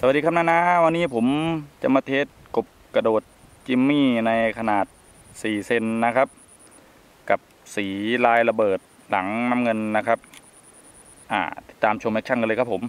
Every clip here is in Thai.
สวัสดีครับนานาวันนี้ผมจะมาเทสกบกระโดดจิมมี่ในขนาด 4 เซนนะครับ กับสีลายระเบิดหลังน้ำเงินนะครับ อ่าติดตามชมแอคชั่นกันเลยครับผม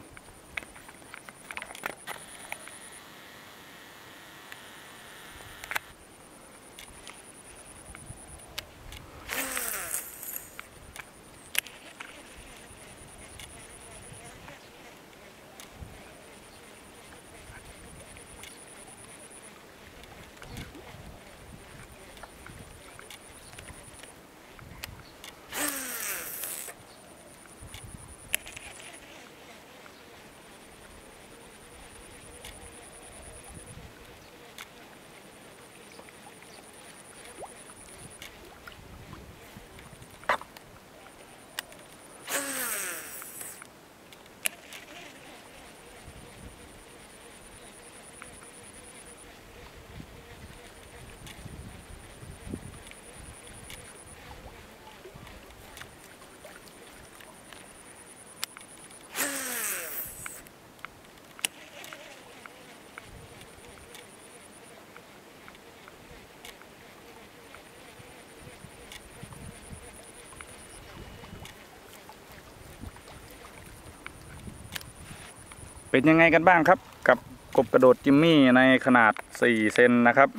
เป็นยังไงกันบ้างครับ กับกบกระโดดจิมมี่ในขนาด 4 เซนนะครับ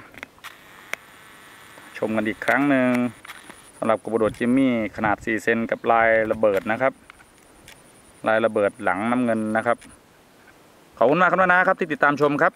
ชมกันอีกครั้งหนึ่งสำหรับกบกระโดดจิมมี่ขนาด 4 เซนกับลายระเบิดนะครับ ลายระเบิดหลังน้ำเงินนะครับ ขอบคุณมากครับนานาครับที่ติดตามชมครับ